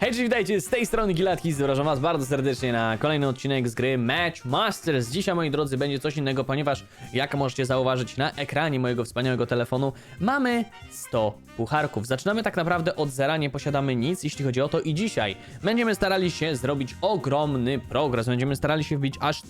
Hej, cześć, witajcie, z tej strony Gilatki, zapraszam was bardzo serdecznie na kolejny odcinek z gry Match Masters. Dzisiaj, moi drodzy, będzie coś innego, ponieważ, jak możecie zauważyć na ekranie mojego wspaniałego telefonu, mamy 100 pucharków. Zaczynamy tak naprawdę od zera, nie posiadamy nic, jeśli chodzi o to i dzisiaj będziemy starali się zrobić ogromny progres. Będziemy starali się wbić aż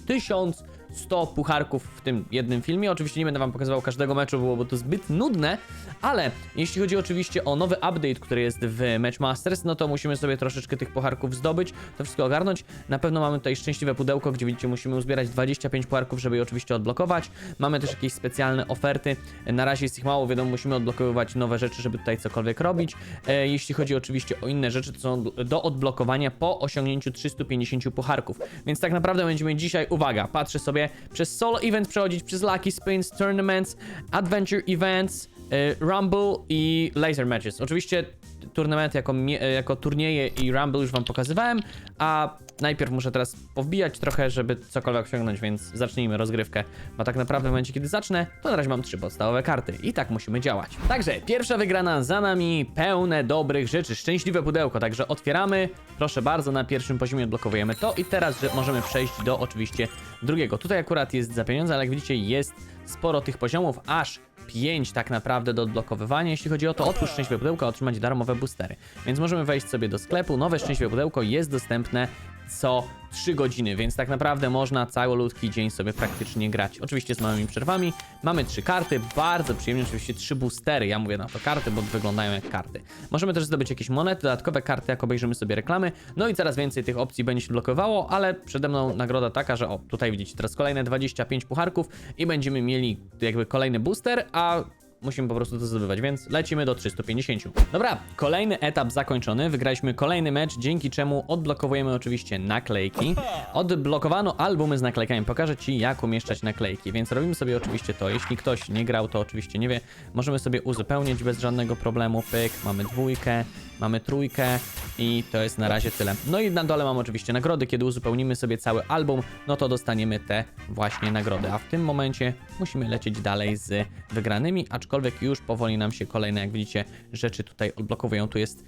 1100 pucharków w tym jednym filmie. Oczywiście nie będę wam pokazywał każdego meczu, byłoby to zbyt nudne, ale jeśli chodzi oczywiście o nowy update, który jest w Match Masters, no to musimy sobie troszeczkę tych pucharków zdobyć, to wszystko ogarnąć. Na pewno mamy tutaj szczęśliwe pudełko, gdzie widzicie, musimy uzbierać 25 pucharków, żeby je oczywiście odblokować. Mamy też jakieś specjalne oferty. Na razie jest ich mało, wiadomo, musimy odblokowywać nowe rzeczy, żeby tutaj cokolwiek robić. E, jeśli chodzi oczywiście o inne rzeczy, to są do odblokowania po osiągnięciu 350 pucharków. Więc tak naprawdę będziemy dzisiaj, uwaga, patrzę sobie, przez solo event przechodzić, przez lucky spins, tournaments, adventure events, e, rumble i laser matches. Oczywiście turnamenty jako, jako turnieje i rumble już wam pokazywałem, a najpierw muszę teraz powbijać trochę, żeby cokolwiek osiągnąć, więc zacznijmy rozgrywkę, bo tak naprawdę w momencie, kiedy zacznę, to na razie mam trzy podstawowe karty i tak musimy działać. Także pierwsza wygrana za nami, pełne dobrych rzeczy, szczęśliwe pudełko, także otwieramy, proszę bardzo, na pierwszym poziomie odblokowujemy to i teraz że możemy przejść do oczywiście drugiego. Tutaj akurat jest za pieniądze, ale jak widzicie jest sporo tych poziomów, aż 5 tak naprawdę do odblokowywania. Jeśli chodzi o to, otwórz szczęśliwe pudełko, otrzymać darmowe boostery. Więc możemy wejść sobie do sklepu. Nowe szczęśliwe pudełko jest dostępne co 3 godziny, więc tak naprawdę można całoludki dzień sobie praktycznie grać. Oczywiście z małymi przerwami. Mamy trzy karty, bardzo przyjemnie, oczywiście trzy boostery. Ja mówię na to karty, bo wyglądają jak karty. Możemy też zdobyć jakieś monety, dodatkowe karty, jak obejrzymy sobie reklamy. No i coraz więcej tych opcji będzie się blokowało, ale przede mną nagroda taka, że o, tutaj widzicie teraz kolejne 25 pucharków i będziemy mieli jakby kolejny booster, a musimy po prostu to zdobywać, więc lecimy do 350. Dobra, kolejny etap zakończony, wygraliśmy kolejny mecz, dzięki czemu odblokowujemy oczywiście naklejki. Odblokowano albumy z naklejkami, pokażę Ci jak umieszczać naklejki, więc robimy sobie oczywiście to, jeśli ktoś nie grał, to oczywiście nie wie, możemy sobie uzupełnić bez żadnego problemu, pyk, mamy dwójkę, mamy trójkę i to jest na razie tyle. No i na dole mam oczywiście nagrody, kiedy uzupełnimy sobie cały album, no to dostaniemy te właśnie nagrody, a w tym momencie musimy lecieć dalej z wygranymi, aczkolwiek już powoli nam się kolejne, jak widzicie, rzeczy tutaj odblokowują. Tu jest,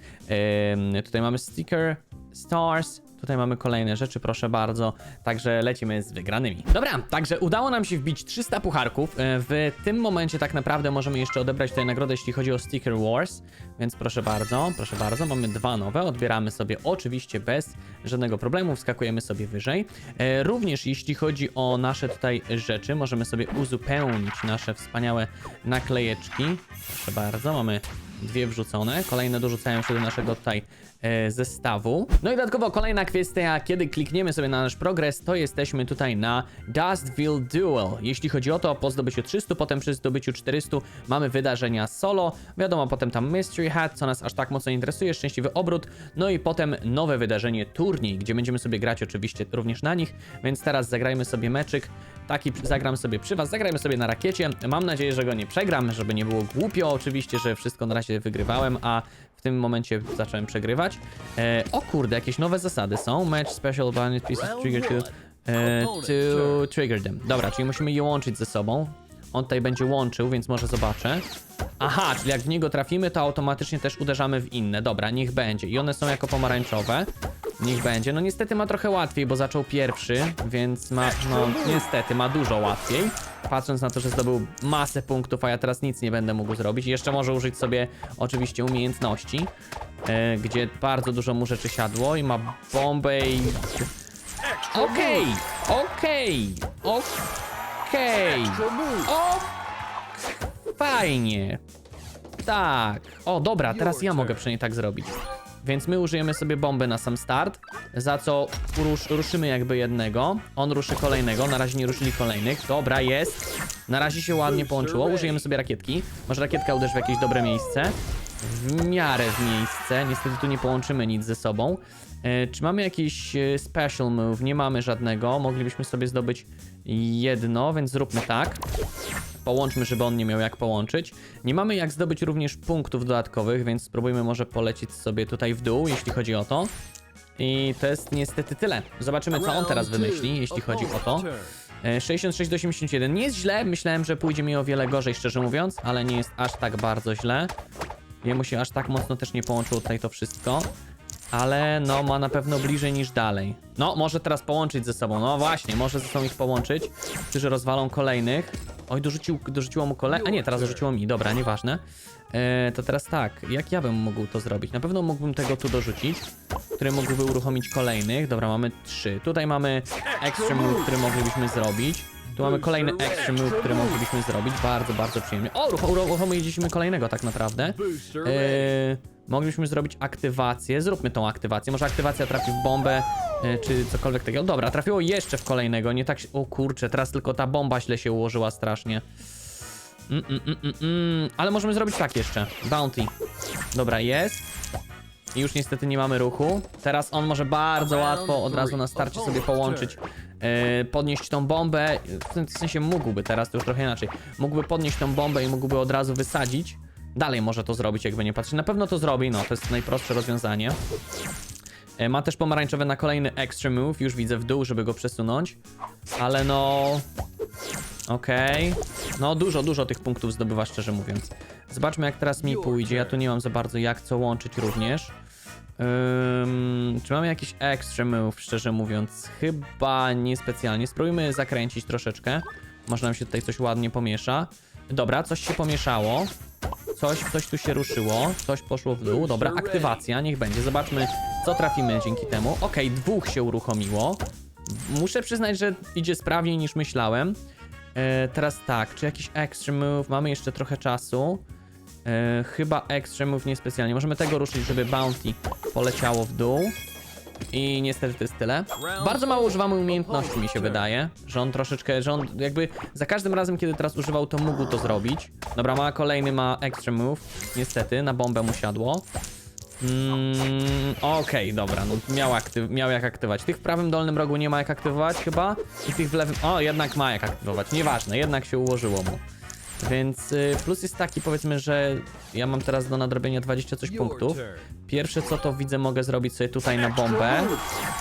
tutaj mamy sticker, stars, Tutaj mamy kolejne rzeczy, proszę bardzo. Także lecimy z wygranymi. Dobra, także udało nam się wbić 300 pucharków. E, W tym momencie tak naprawdę możemy jeszcze odebrać tutaj nagrodę, jeśli chodzi o Sticker Wars. Więc proszę bardzo, proszę bardzo. Mamy dwa nowe. Odbieramy sobie oczywiście bez żadnego problemu. Wskakujemy sobie wyżej. E, Również jeśli chodzi o nasze tutaj rzeczy, możemy sobie uzupełnić nasze wspaniałe naklejeczki. Proszę bardzo, mamy dwie wrzucone. Kolejne dorzucają się do naszego tutaj zestawu. No i dodatkowo kolejna kwestia, kiedy klikniemy sobie na nasz progres, to jesteśmy tutaj na Dustville Duel. Jeśli chodzi o to, po zdobyciu 300, potem przy zdobyciu 400 mamy wydarzenia solo. Wiadomo, potem tam Mystery Hat, co nas aż tak mocno interesuje, szczęśliwy obrót. No i potem nowe wydarzenie turniej, gdzie będziemy sobie grać oczywiście również na nich. Więc teraz zagrajmy sobie meczyk. Taki zagram sobie przy was, zagrajmy sobie na rakiecie. Mam nadzieję, że go nie przegram, żeby nie było głupio oczywiście, że wszystko na razie wygrywałem, a w tym momencie zacząłem przegrywać. E, o kurde, jakieś nowe zasady są. Match special bonus pieces trigger to, e, to trigger them. Dobra, czyli musimy je łączyć ze sobą. On tutaj będzie łączył, więc może zobaczę. Aha, czyli jak w niego trafimy, to automatycznie też uderzamy w inne. Dobra, niech będzie. I one są jako pomarańczowe. Niech będzie. No niestety ma trochę łatwiej, bo zaczął pierwszy, więc ma, no niestety, ma dużo łatwiej. Patrząc na to, że zdobył masę punktów, a ja teraz nic nie będę mógł zrobić. Jeszcze może użyć sobie oczywiście umiejętności, e, gdzie bardzo dużo mu rzeczy siadło i ma bombę i... Okej, okej, okej, o, fajnie. Tak. O, dobra, teraz ja mogę przynajmniej tak zrobić. Więc my użyjemy sobie bomby na sam start, za co rusz, ruszymy jakby jednego, on ruszy kolejnego, na razie nie ruszyli kolejnych. Dobra, jest. Na razie się ładnie połączyło, użyjemy sobie rakietki. Może rakietka uderzy w jakieś dobre miejsce. W miarę w miejsce, niestety tu nie połączymy nic ze sobą. E, czy mamy jakiś e, special move? Nie mamy żadnego, moglibyśmy sobie zdobyć jedno, więc zróbmy tak. Połączmy, żeby on nie miał jak połączyć. Nie mamy jak zdobyć również punktów dodatkowych, więc spróbujmy może polecieć sobie tutaj w dół, jeśli chodzi o to. I to jest niestety tyle. Zobaczymy, co on teraz wymyśli, jeśli chodzi o to. E, 66 do 81 nie jest źle, myślałem, że pójdzie mi o wiele gorzej, szczerze mówiąc, ale nie jest aż tak bardzo źle. Jemu się aż tak mocno też nie połączyło tutaj to wszystko. Ale no ma na pewno bliżej niż dalej. No, może teraz połączyć ze sobą. No właśnie, może ze sobą ich połączyć. Którzy rozwalą kolejnych. Oj, dorzucił, dorzuciło mu kolej. A nie, teraz dorzuciło mi. Dobra, nieważne. E, to teraz tak, jak ja bym mógł to zrobić? Na pewno mógłbym tego tu dorzucić, który mógłby uruchomić kolejnych. Dobra, mamy trzy. Tutaj mamy extra move, który moglibyśmy zrobić. Tu mamy kolejny extra move, który moglibyśmy zrobić. Bardzo, bardzo przyjemnie. O, uruch- uruchomiliśmy kolejnego tak naprawdę. Yy, moglibyśmy zrobić aktywację. Zróbmy tą aktywację. Może aktywacja trafi w bombę, yy, czy cokolwiek takiego. Dobra, trafiło jeszcze w kolejnego. Nie tak się... O kurczę, teraz tylko ta bomba źle się ułożyła strasznie. Mm, mm, mm, mm, mm. Ale możemy zrobić tak jeszcze. Bounty. Dobra, jest. I już niestety nie mamy ruchu. Teraz on może bardzo łatwo od razu na starcie sobie połączyć, yy, podnieść tą bombę. W tym sensie mógłby teraz, to już trochę inaczej. Mógłby podnieść tą bombę i mógłby od razu wysadzić. Dalej może to zrobić, jakby nie patrzeć. Na pewno to zrobi, no to jest najprostsze rozwiązanie. E, Ma też pomarańczowe na kolejny extra move, już widzę w dół, żeby go przesunąć. Ale no... Okej. No dużo, dużo tych punktów zdobywa, szczerze mówiąc. Zobaczmy jak teraz mi pójdzie, ja tu nie mam za bardzo jak co łączyć również. Ym, czy mamy jakiś extra move, szczerze mówiąc? Chyba niespecjalnie. Spróbujmy zakręcić troszeczkę. Może nam się tutaj coś ładnie pomiesza. Dobra, coś się pomieszało. Coś, coś tu się ruszyło, coś poszło w dół. Dobra, aktywacja, niech będzie. Zobaczmy, co trafimy dzięki temu. Okej, dwóch się uruchomiło. Muszę przyznać, że idzie sprawniej niż myślałem. E, teraz tak, czy jakiś extra move? Mamy jeszcze trochę czasu. E, chyba extra move niespecjalnie. Możemy tego ruszyć, żeby bounty poleciało w dół. I niestety to jest tyle. Bardzo mało używamy umiejętności, mi się wydaje. Że on troszeczkę, że on jakby za każdym razem, kiedy teraz używał, to mógł to zrobić. Dobra, ma kolejny, ma extra move. Niestety, na bombę mu siadło. Mm, Okej, dobra, no miał, aktyw miał jak aktywować. Tych w prawym dolnym rogu nie ma jak aktywować chyba. I tych w lewym... O, jednak ma jak aktywować. Nieważne, jednak się ułożyło mu. Więc y, plus jest taki, powiedzmy, że ja mam teraz do nadrobienia 20 coś punktów. Pierwsze co to widzę, mogę zrobić sobie tutaj na bombę.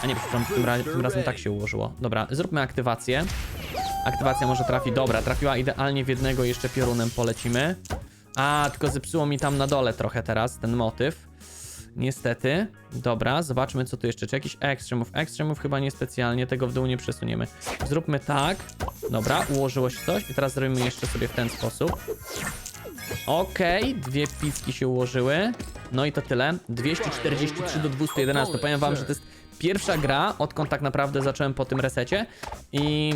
A nie, przepraszam, tym, ra tym razem tak się ułożyło. Dobra, zróbmy aktywację. Aktywacja może trafi. Dobra, trafiła idealnie w jednego, jeszcze piorunem polecimy. A, tylko zepsuło mi tam na dole trochę teraz ten motyw. Niestety. Dobra, zobaczmy co tu jeszcze. Czy jakiś extremów? Extremów chyba niespecjalnie, tego w dół nie przesuniemy. Zróbmy tak. Dobra, ułożyło się coś i teraz zrobimy jeszcze sobie w ten sposób. Okej, dwie picki się ułożyły. No i to tyle. 243 do 211. Powiem wam, że to jest pierwsza gra, odkąd tak naprawdę zacząłem po tym resecie. I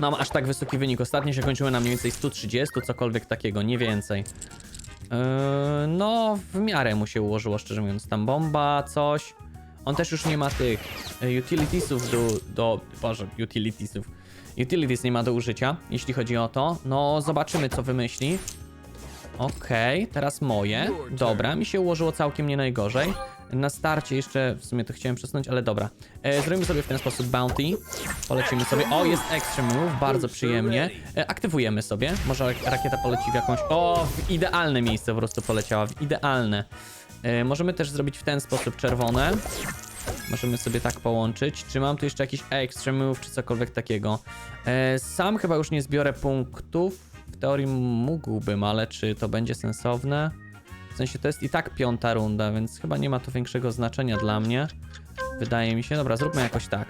mam aż tak wysoki wynik. Ostatnio się kończyły na mniej więcej 130, cokolwiek takiego, nie więcej. Yy, no, w miarę mu się ułożyło, szczerze mówiąc. Tam bomba, coś. On też już nie ma tych y, utilitiesów do, do... Boże, utilitiesów. Utilities nie ma do użycia, jeśli chodzi o to. No, zobaczymy, co wymyśli. Okej, teraz moje. Dobra, mi się ułożyło całkiem nie najgorzej. Na starcie jeszcze, w sumie to chciałem przesunąć, ale dobra. E, zrobimy sobie w ten sposób bounty. Polecimy sobie. O, jest extra move, bardzo przyjemnie. E, aktywujemy sobie. Może rakieta poleci w jakąś... O, w idealne miejsce po prostu poleciała, w idealne. E, możemy też zrobić w ten sposób czerwone. Możemy sobie tak połączyć. Czy mam tu jeszcze jakiś extra move, czy cokolwiek takiego? E, sam chyba już nie zbiorę punktów. W teorii mógłbym, ale czy to będzie sensowne? W sensie to jest i tak piąta runda, więc chyba nie ma to większego znaczenia dla mnie. Wydaje mi się. Dobra, zróbmy jakoś tak.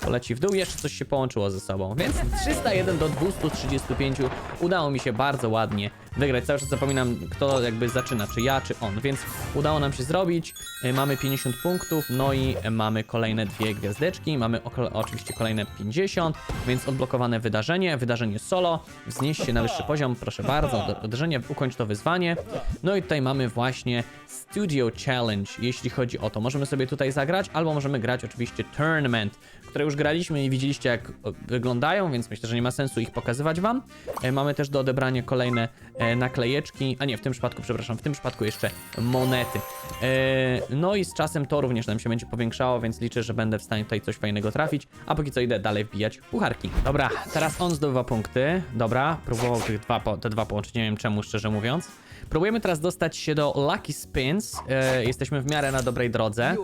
Poleci w dół, jeszcze coś się połączyło ze sobą. Więc 301 do 235 udało mi się bardzo ładnie wygrać. Cały czas zapominam, kto jakby zaczyna, czy ja, czy on. Więc udało nam się zrobić. Y, Mamy 50 punktów, no i mamy kolejne dwie gwiazdeczki. Mamy oczywiście kolejne 50, więc odblokowane wydarzenie. Wydarzenie solo. Wznieś się na wyższy poziom, proszę bardzo. Uderzenie, ukończ to wyzwanie. No i tutaj mamy właśnie Studio Challenge, jeśli chodzi o to. Możemy sobie tutaj zagrać, albo możemy grać oczywiście Tournament, które już graliśmy i widzieliście jak wyglądają, więc myślę, że nie ma sensu ich pokazywać wam. E, mamy też do odebrania kolejne e, naklejeczki, a nie, w tym przypadku, przepraszam, w tym przypadku jeszcze monety. E, no i z czasem to również nam się będzie powiększało, więc liczę, że będę w stanie tutaj coś fajnego trafić, a póki co idę dalej wbijać pucharki. Dobra, teraz on zdobywa punkty. Dobra, próbował tych dwa, te dwa połączyć, nie wiem czemu, szczerze mówiąc. Próbujemy teraz dostać się do Lucky Spins. E, jesteśmy w miarę na dobrej drodze.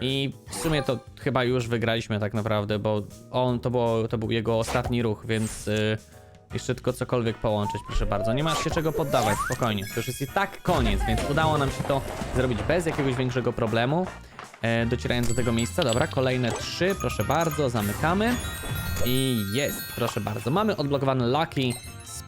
I w sumie to chyba już wygraliśmy tak naprawdę, bo on to, było, to był jego ostatni ruch, więc y, jeszcze tylko cokolwiek połączyć, proszę bardzo. Nie masz się czego poddawać, spokojnie. To już jest i tak koniec, więc udało nam się to zrobić bez jakiegoś większego problemu. e, docierając do tego miejsca. Dobra, kolejne trzy, proszę bardzo, zamykamy. I jest, proszę bardzo. Mamy odblokowany Lucky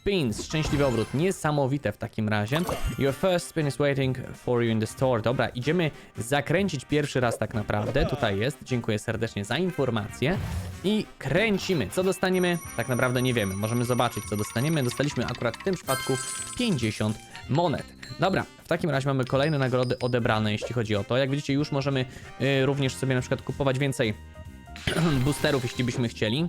Spins, szczęśliwy obrót, niesamowite w takim razie. Your first spin is waiting for you in the store. Dobra, idziemy zakręcić pierwszy raz tak naprawdę. Tutaj jest, dziękuję serdecznie za informację. I kręcimy. Co dostaniemy? Tak naprawdę nie wiemy. Możemy zobaczyć, co dostaniemy. Dostaliśmy akurat w tym przypadku 50 monet. Dobra, w takim razie mamy kolejne nagrody odebrane, jeśli chodzi o to. Jak widzicie, już możemy y, również sobie na przykład kupować więcej boosterów, jeśli byśmy chcieli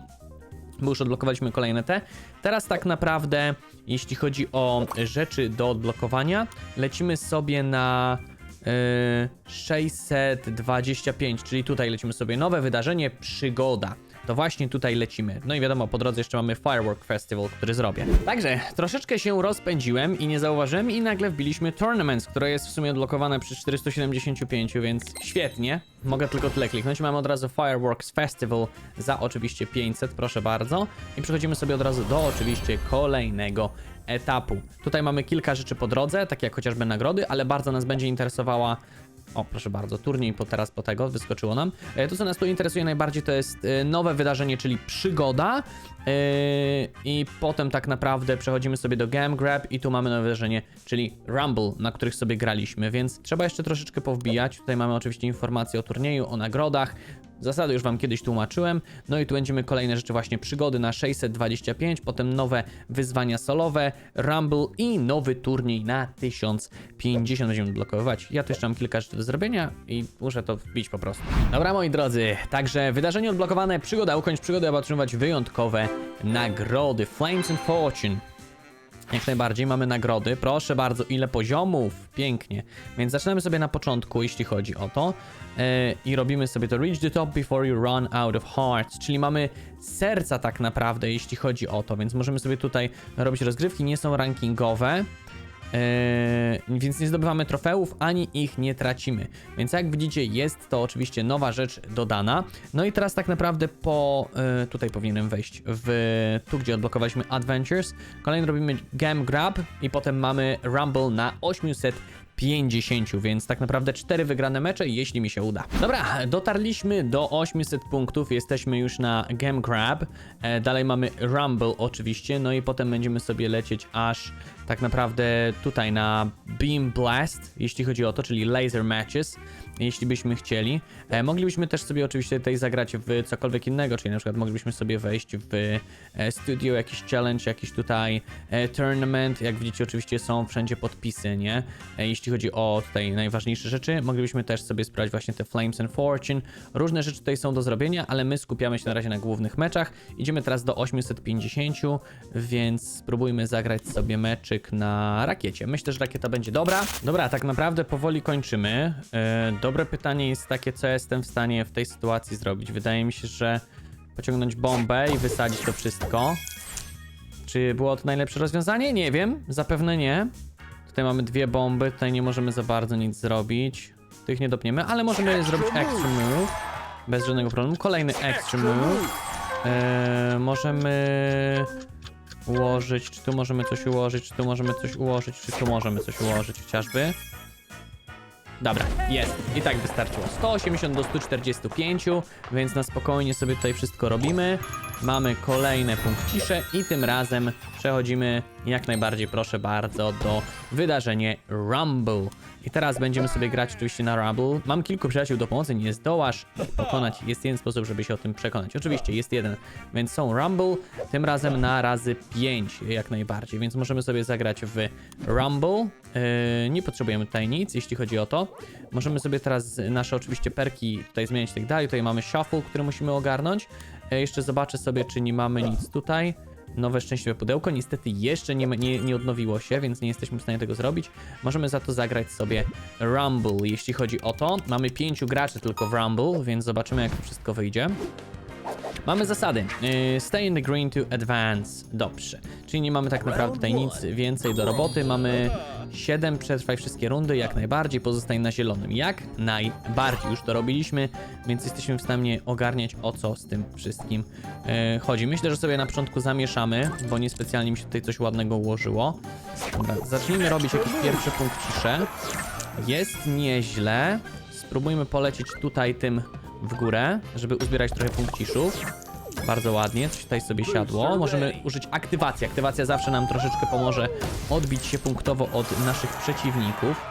bo już odblokowaliśmy kolejne te. Teraz tak naprawdę, jeśli chodzi o rzeczy do odblokowania, lecimy sobie na yy, 625, czyli tutaj lecimy sobie nowe wydarzenie, przygoda. To właśnie tutaj lecimy. No i wiadomo, po drodze jeszcze mamy Firework Festival, który zrobię. Także troszeczkę się rozpędziłem i nie zauważyłem i nagle wbiliśmy Tournaments, które jest w sumie odblokowane przy 475, więc świetnie. Mogę tylko tyle kliknąć. Mamy od razu Fireworks Festival za oczywiście 500, proszę bardzo. I przechodzimy sobie od razu do oczywiście kolejnego etapu. Tutaj mamy kilka rzeczy po drodze, takie jak chociażby nagrody, ale bardzo nas będzie interesowała o, proszę bardzo, turniej po teraz po tego wyskoczyło nam. E, To, co nas tu interesuje najbardziej, to jest e, nowe wydarzenie, czyli przygoda. E, I potem tak naprawdę przechodzimy sobie do Game Grab i tu mamy nowe wydarzenie, czyli Rumble, na których sobie graliśmy, więc trzeba jeszcze troszeczkę powbijać. Tutaj mamy oczywiście informacje o turnieju, o nagrodach. Zasady już wam kiedyś tłumaczyłem. No i tu będziemy kolejne rzeczy właśnie przygody na 625, potem nowe wyzwania solowe, Rumble i nowy turniej na 1050 będziemy blokować. Ja tu jeszcze mam kilka rzeczy do zrobienia i muszę to wbić po prostu. Dobra moi drodzy, także wydarzenie odblokowane, przygoda, ukończ przygodę, aby otrzymywać wyjątkowe nagrody. Flames and Fortune. Jak najbardziej mamy nagrody. Proszę bardzo, ile poziomów. Pięknie. Więc zaczynamy sobie na początku, jeśli chodzi o to. Yy, I robimy sobie to Reach the top before you run out of hearts. Czyli mamy serca tak naprawdę, jeśli chodzi o to. Więc możemy sobie tutaj robić rozgrywki. Nie są rankingowe. Yy, więc nie zdobywamy trofeów, ani ich nie tracimy. Więc jak widzicie, jest to oczywiście nowa rzecz dodana. No i teraz tak naprawdę po. Yy, tutaj powinienem wejść w. Tu, gdzie odblokowaliśmy Adventures. Kolejny robimy Game Grab i potem mamy Rumble na 850, więc tak naprawdę 4 wygrane mecze, jeśli mi się uda. Dobra, dotarliśmy do 800 punktów, jesteśmy już na Game Grab. E, dalej mamy Rumble oczywiście, no i potem będziemy sobie lecieć aż tak naprawdę tutaj na Beam Blast, jeśli chodzi o to, czyli Laser Matches, jeśli byśmy chcieli. E, moglibyśmy też sobie oczywiście tutaj zagrać w cokolwiek innego, czyli na przykład moglibyśmy sobie wejść w e, studio, jakiś challenge, jakiś tutaj e, tournament. Jak widzicie, oczywiście są wszędzie podpisy, nie? E, jeśli chodzi o tutaj najważniejsze rzeczy, moglibyśmy też sobie sprawdzić właśnie te Flames and Fortune. Różne rzeczy tutaj są do zrobienia, ale my skupiamy się na razie na głównych meczach. Idziemy teraz do 850, więc spróbujmy zagrać sobie meczyk na rakiecie. Myślę, że rakieta będzie dobra. Dobra, tak naprawdę powoli kończymy. E, dobre pytanie jest takie, co jestem w stanie w tej sytuacji zrobić. Wydaje mi się, że pociągnąć bombę i wysadzić to wszystko. Czy było to najlepsze rozwiązanie? Nie wiem, zapewne nie. Tutaj mamy dwie bomby, tutaj nie możemy za bardzo nic zrobić. Tych nie dopniemy, ale możemy zrobić extra move. Bez żadnego problemu. Kolejny extra move. Eee, możemy ułożyć, czy tu możemy coś ułożyć, czy tu możemy coś ułożyć, czy tu możemy coś ułożyć chociażby. Dobra, jest. I tak wystarczyło. 180 do 145, więc na spokojnie sobie tutaj wszystko robimy. Mamy kolejne punkcisze i tym razem przechodzimy jak najbardziej, proszę bardzo, do wydarzenie Rumble. I teraz będziemy sobie grać oczywiście na Rumble. Mam kilku przyjaciół do pomocy, nie zdołasz pokonać. Jest jeden sposób, żeby się o tym przekonać. Oczywiście jest jeden, więc są Rumble, tym razem na razy 5 jak najbardziej, więc możemy sobie zagrać w Rumble. Yy, nie potrzebujemy tutaj nic, jeśli chodzi o to. Możemy sobie teraz nasze oczywiście perki tutaj zmieniać i tak dalej. Tutaj mamy Shuffle, który musimy ogarnąć. Yy, jeszcze zobaczę sobie, czy nie mamy nic tutaj. Nowe szczęśliwe pudełko. Niestety jeszcze nie, nie, nie odnowiło się, więc nie jesteśmy w stanie tego zrobić. Możemy za to zagrać sobie Rumble, jeśli chodzi o to. Mamy pięciu graczy tylko w Rumble, więc zobaczymy jak to wszystko wyjdzie. Mamy zasady. Yy, Stay in the green to advance. Dobrze. Czyli nie mamy tak naprawdę tutaj nic więcej do roboty. Mamy 7, przetrwaj wszystkie rundy, jak najbardziej. Pozostań na zielonym. Jak najbardziej. Już to robiliśmy, więc jesteśmy w stanie ogarniać o co z tym wszystkim yy, chodzi. Myślę, że sobie na początku zamieszamy, bo niespecjalnie mi się tutaj coś ładnego ułożyło. Dobra, zacznijmy robić jakieś pierwsze punkcisze. Jest nieźle. spróbujmy polecieć tutaj tym w górę, żeby uzbierać trochę punkciszów. Bardzo ładnie, coś tutaj sobie siadło. Możemy użyć aktywacji. Aktywacja zawsze nam troszeczkę pomoże odbić się punktowo od naszych przeciwników.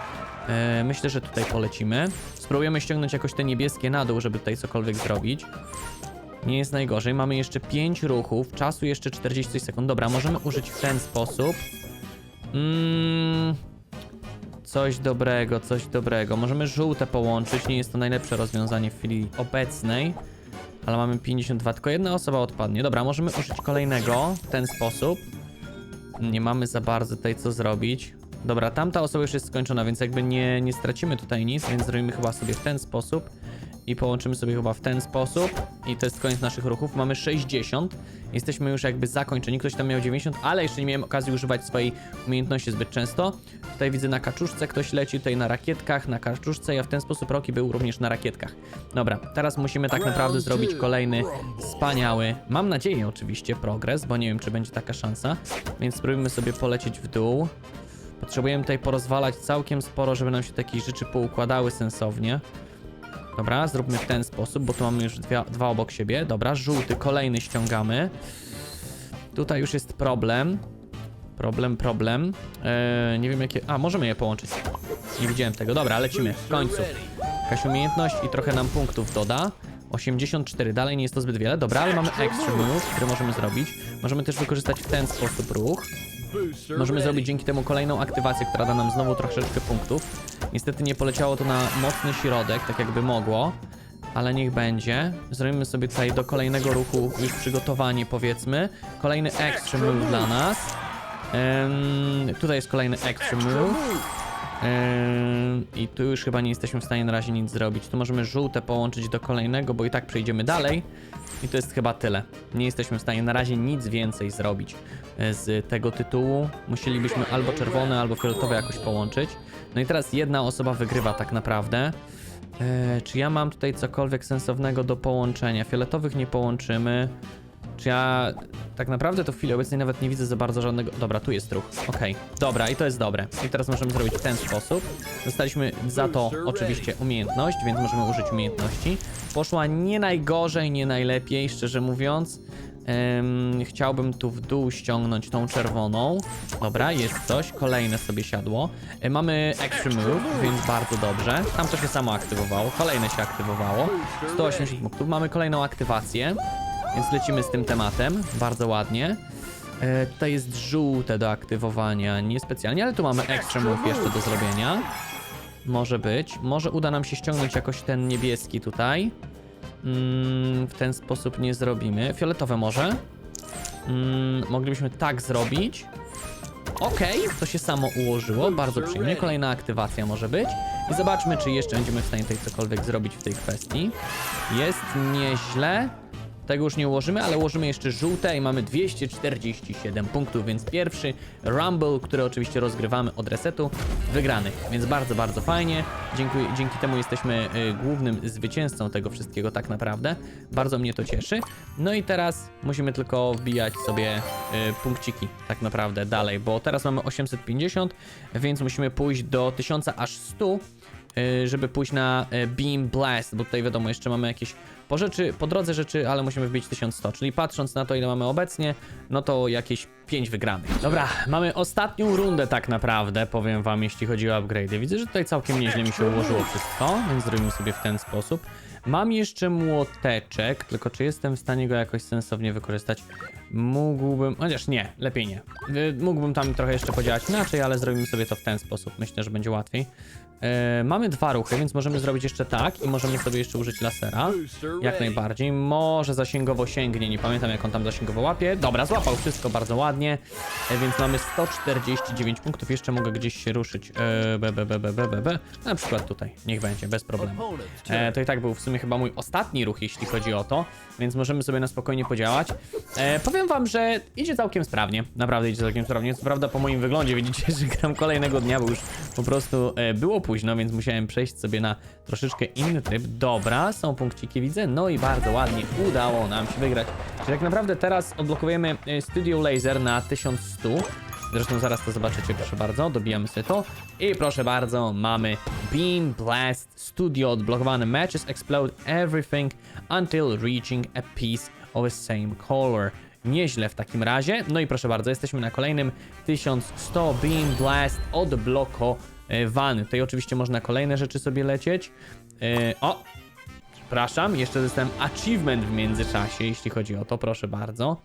E, myślę, że tutaj polecimy. Spróbujemy ściągnąć jakoś te niebieskie na dół, żeby tutaj cokolwiek zrobić. Nie jest najgorzej. Mamy jeszcze 5 ruchów, czasu jeszcze 40 sekund. Dobra, możemy użyć w ten sposób. Mm, coś dobrego, coś dobrego. Możemy żółte połączyć. Nie jest to najlepsze rozwiązanie w chwili obecnej. Ale mamy 52, tylko jedna osoba odpadnie. Dobra, możemy użyć kolejnego w ten sposób. Nie mamy za bardzo tutaj co zrobić. Dobra, tamta osoba już jest skończona, więc jakby nie, nie stracimy tutaj nic, więc zrobimy chyba sobie w ten sposób. I połączymy sobie chyba w ten sposób. I to jest koniec naszych ruchów. Mamy 60. Jesteśmy już jakby zakończeni. Ktoś tam miał 90, ale jeszcze nie miałem okazji używać swojej umiejętności zbyt często. Tutaj widzę na kaczuszce ktoś leci, tutaj na rakietkach, na kaczuszce, ja w ten sposób Roki był również na rakietkach. Dobra, teraz musimy tak naprawdę zrobić kolejny wspaniały, mam nadzieję oczywiście, progres, bo nie wiem, czy będzie taka szansa. Więc spróbujmy sobie polecieć w dół. Potrzebujemy tutaj porozwalać całkiem sporo, żeby nam się takie rzeczy poukładały sensownie. Dobra, zróbmy w ten sposób, bo tu mamy już dwie, dwa obok siebie. Dobra, żółty, kolejny ściągamy. Tutaj już jest problem. Problem, problem. Eee, nie wiem jakie... A, możemy je połączyć. Nie widziałem tego. Dobra, lecimy. W końcu. Jakaś umiejętność i trochę nam punktów doda. 84, dalej nie jest to zbyt wiele. Dobra, ale mamy extra move, który możemy zrobić. Możemy też wykorzystać w ten sposób ruch. Możemy zrobić dzięki temu kolejną aktywację, która da nam znowu troszeczkę punktów. Niestety nie poleciało to na mocny środek, tak jakby mogło. Ale niech będzie. Zrobimy sobie tutaj do kolejnego ruchu już przygotowanie, powiedzmy. Kolejny extra move dla nas. Em, tutaj jest kolejny extra move. Em, I tu już chyba nie jesteśmy w stanie na razie nic zrobić. Tu możemy żółte połączyć do kolejnego, bo i tak przejdziemy dalej. I to jest chyba tyle. Nie jesteśmy w stanie na razie nic więcej zrobić e, z tego tytułu. Musielibyśmy albo czerwone, albo fioletowe jakoś połączyć. No i teraz jedna osoba wygrywa tak naprawdę. E, czy ja mam tutaj cokolwiek sensownego do połączenia? Fioletowych nie połączymy. Czy ja tak naprawdę to w chwili obecnej nawet nie widzę za bardzo żadnego... Dobra, tu jest ruch. Okej, dobra i to jest dobre. I teraz możemy zrobić w ten sposób. Dostaliśmy za to oczywiście umiejętność, więc możemy użyć umiejętności. Poszła nie najgorzej, nie najlepiej, szczerze mówiąc. Em, chciałbym tu w dół ściągnąć tą czerwoną. Dobra, jest coś. Kolejne sobie siadło. E, mamy extra move, więc bardzo dobrze. Tam to się samo aktywowało. Kolejne się aktywowało. 180 punktów. Mamy kolejną aktywację. Więc lecimy z tym tematem. Bardzo ładnie. E, tutaj jest żółte do aktywowania. Niespecjalnie, ale tu mamy extra move jeszcze do zrobienia. Może być. Może uda nam się ściągnąć jakoś ten niebieski tutaj. Mm, w ten sposób nie zrobimy. Fioletowe może. Mm, moglibyśmy tak zrobić. Okej, to się samo ułożyło, bardzo przyjemnie. Kolejna aktywacja może być. I zobaczmy, czy jeszcze będziemy w stanie tutaj cokolwiek zrobić w tej kwestii. Jest nieźle. Tego już nie ułożymy, ale ułożymy jeszcze żółte i mamy 247 punktów, więc pierwszy Rumble, który oczywiście rozgrywamy od resetu, wygrany. Więc bardzo, bardzo fajnie. Dzięki, dzięki temu jesteśmy y, głównym zwycięzcą tego wszystkiego tak naprawdę. Bardzo mnie to cieszy. No i teraz musimy tylko wbijać sobie y, punkciki tak naprawdę dalej, bo teraz mamy 850, więc musimy pójść do 1000 aż 100 y, żeby pójść na y, Beam Blast, bo tutaj wiadomo, jeszcze mamy jakieś po rzeczy, po drodze rzeczy, ale musimy wbić 1100, czyli patrząc na to, ile mamy obecnie, no to jakieś 5 wygranych. Dobra, mamy ostatnią rundę tak naprawdę, powiem wam, jeśli chodzi o upgrade'y. Widzę, że tutaj całkiem nieźle mi się ułożyło wszystko, więc zrobimy sobie w ten sposób. Mam jeszcze młoteczek, tylko czy jestem w stanie go jakoś sensownie wykorzystać? Mógłbym, chociaż nie, lepiej nie. Y, Mógłbym tam trochę jeszcze podziałać inaczej, ale zrobimy sobie to w ten sposób. Myślę, że będzie łatwiej. E, mamy dwa ruchy, więc możemy zrobić jeszcze tak i możemy sobie jeszcze użyć lasera. Jak najbardziej. Może zasięgowo sięgnie, nie pamiętam jak on tam zasięgowo łapie. Dobra, złapał wszystko bardzo ładnie, e, więc mamy 149 punktów. Jeszcze mogę gdzieś się ruszyć. E, b, b, b, b, b, b, b. Na przykład tutaj, niech będzie, bez problemu. E, to i tak był w sumie chyba mój ostatni ruch, jeśli chodzi o to, więc możemy sobie na spokojnie podziałać. E, powiem wam, że idzie całkiem sprawnie. Naprawdę idzie całkiem sprawnie. Co prawda po moim wyglądzie widzicie, że gram kolejnego dnia, bo już po prostu e, było późno, więc musiałem przejść sobie na troszeczkę inny tryb. Dobra, są punkciki, widzę. No i bardzo ładnie udało nam się wygrać. Czyli tak naprawdę teraz odblokujemy e, Studio Laser na 1100. Zresztą zaraz to zobaczycie, proszę bardzo. Dobijamy sobie to. I proszę bardzo, mamy Beam Blast Studio odblokowany. Matches explode everything until reaching a piece of the same color. Nieźle w takim razie. No i proszę bardzo, jesteśmy na kolejnym 1100 Beam Blast odblokowany. Tutaj oczywiście można kolejne rzeczy sobie lecieć. Yy, o, przepraszam, jeszcze dostałem achievement w międzyczasie, jeśli chodzi o to, proszę bardzo.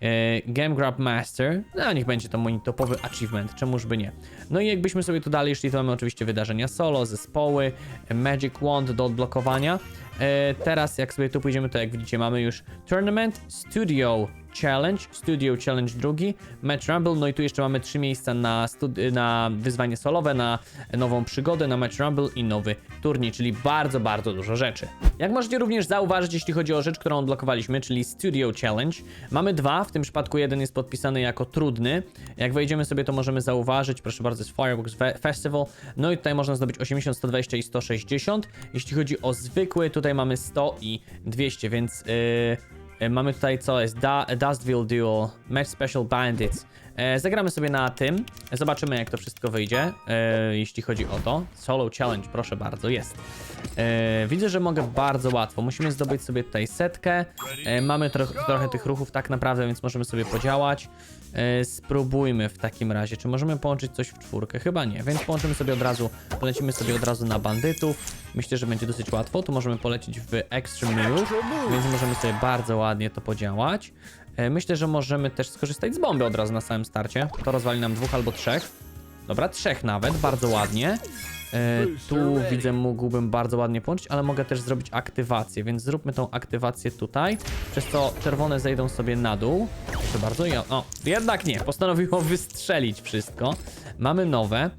E, Game Grab Master, no niech będzie to mój topowy achievement, czemuż by nie. No i jakbyśmy sobie tu dalej szli, to mamy oczywiście wydarzenia solo, zespoły, e, Magic Wand do odblokowania. E, Teraz jak sobie tu pójdziemy, to jak widzicie mamy już Tournament, Studio Challenge, Studio Challenge drugi, Match Rumble, no i tu jeszcze mamy trzy miejsca na, na wyzwanie solowe, na nową przygodę, na Match Rumble i nowy turniej, czyli bardzo, bardzo dużo rzeczy. Jak możecie również zauważyć, jeśli chodzi o rzecz, którą odblokowaliśmy, czyli Studio Challenge, mamy dwa, w tym przypadku jeden jest podpisany jako trudny. Jak wejdziemy sobie, to możemy zauważyć, proszę bardzo, jest Fireworks Fe- Festival, no i tutaj można zdobyć 80, 120 i 160. Jeśli chodzi o zwykły, tutaj mamy 100 i 200, więc yy, Mamy tutaj co jest da Dustville Duel, Match Special Bandits. E, zagramy sobie na tym, zobaczymy jak to wszystko wyjdzie, e, jeśli chodzi o to. Solo Challenge, proszę bardzo, jest. E, widzę, że mogę bardzo łatwo. Musimy zdobyć sobie tutaj setkę. E, mamy tro trochę tych ruchów tak naprawdę, więc możemy sobie podziałać. E, spróbujmy w takim razie, czy możemy połączyć coś w czwórkę? Chyba nie, więc połączymy sobie od razu, polecimy sobie od razu na bandytów. Myślę, że będzie dosyć łatwo. Tu możemy polecić w Extreme Move, więc możemy sobie bardzo ładnie to podziałać. E, Myślę, że możemy też skorzystać z bomby od razu na samym starcie. To rozwali nam dwóch albo trzech. Dobra, trzech nawet, bardzo ładnie. E, tu widzę, mógłbym bardzo ładnie połączyć, ale mogę też zrobić aktywację, więc zróbmy tą aktywację tutaj, przez co czerwone zejdą sobie na dół. Proszę bardzo, i o, jednak nie, postanowiło wystrzelić wszystko. Mamy nowe.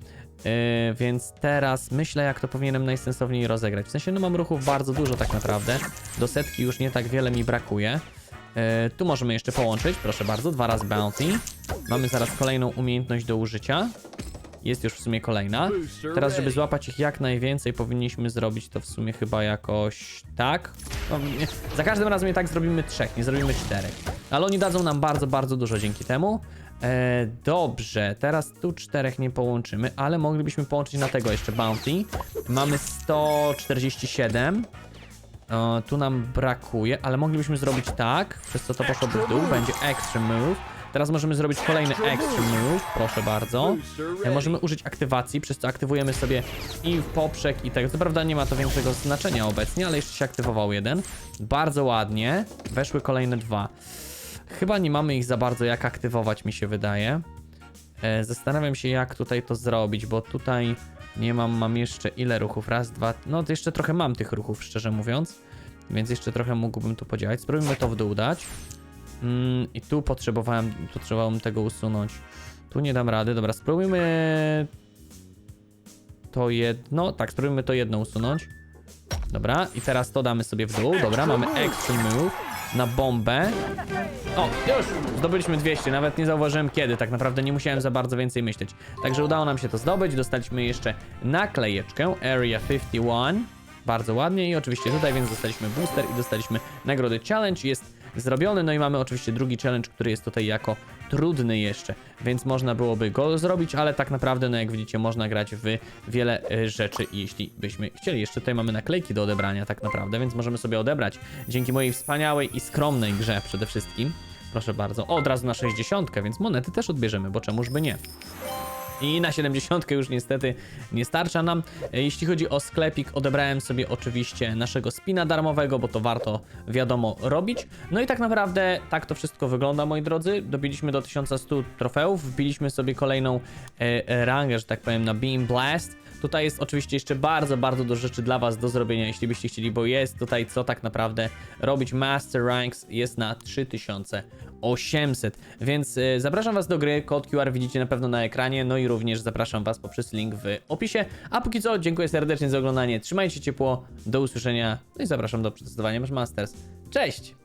Yy, więc teraz myślę, jak to powinienem najsensowniej rozegrać. W sensie, no mam ruchów bardzo dużo tak naprawdę. Do setki już nie tak wiele mi brakuje. Yy, tu możemy jeszcze połączyć, proszę bardzo, dwa razy bounty. Mamy zaraz kolejną umiejętność do użycia. Jest już w sumie kolejna. Teraz, żeby złapać ich jak najwięcej, powinniśmy zrobić to w sumie chyba jakoś tak. No. Za każdym razem i tak zrobimy trzech, nie zrobimy czterech. Ale oni dadzą nam bardzo, bardzo dużo dzięki temu. E, dobrze, teraz tu czterech nie połączymy, ale moglibyśmy połączyć na tego jeszcze bounty. Mamy 147. E, tu nam brakuje, ale moglibyśmy zrobić tak, przez co to poszłoby w dół, będzie extra move. Teraz możemy zrobić kolejny extra move, proszę bardzo. E, możemy użyć aktywacji, przez co aktywujemy sobie i w poprzek i tak. Co prawda nie ma to większego znaczenia obecnie, ale jeszcze się aktywował jeden. Bardzo ładnie. Weszły kolejne dwa. Chyba nie mamy ich za bardzo jak aktywować, mi się wydaje. E, zastanawiam się, jak tutaj to zrobić, bo tutaj nie mam, mam jeszcze ile ruchów? Raz, dwa, no to jeszcze trochę mam tych ruchów, szczerze mówiąc. Więc jeszcze trochę mógłbym tu podziałać. Spróbujmy to w dół dać. Mm, I tu potrzebowałem, potrzebowałem tego usunąć. Tu nie dam rady. Dobra, spróbujmy to jedno. Tak, spróbujmy to jedno usunąć. Dobra, i teraz to damy sobie w dół. Dobra, mamy extra move na bombę. O, już! Zdobyliśmy 200, nawet nie zauważyłem kiedy, tak naprawdę nie musiałem za bardzo więcej myśleć. Także udało nam się to zdobyć, dostaliśmy jeszcze naklejeczkę Area 51. Bardzo ładnie i oczywiście tutaj, więc dostaliśmy booster i dostaliśmy nagrody challenge. Jest zrobiony, no i mamy oczywiście drugi challenge, który jest tutaj jako trudny jeszcze, więc można byłoby go zrobić, ale tak naprawdę, no jak widzicie, można grać w wiele e, rzeczy, jeśli byśmy chcieli. Jeszcze tutaj mamy naklejki do odebrania tak naprawdę, więc możemy sobie odebrać dzięki mojej wspaniałej i skromnej grze przede wszystkim. Proszę bardzo. Od razu na 60, więc monety też odbierzemy, bo czemuż by nie. I na 70 już niestety nie starcza nam. Jeśli chodzi o sklepik, odebrałem sobie oczywiście naszego spina darmowego, bo to warto, wiadomo, robić. No i tak naprawdę tak to wszystko wygląda, moi drodzy. Dobiliśmy do 1100 trofeów, wbiliśmy sobie kolejną e, e, rangę, że tak powiem, na Beam Blast. Tutaj jest oczywiście jeszcze bardzo, bardzo dużo rzeczy dla Was do zrobienia, jeśli byście chcieli, bo jest tutaj co tak naprawdę robić. Master Ranks jest na 3800, więc y, zapraszam Was do gry. Kod QR widzicie na pewno na ekranie, no i również zapraszam Was poprzez link w opisie. A póki co, dziękuję serdecznie za oglądanie. Trzymajcie ciepło, do usłyszenia, no i zapraszam do przetestowania Masters. Cześć!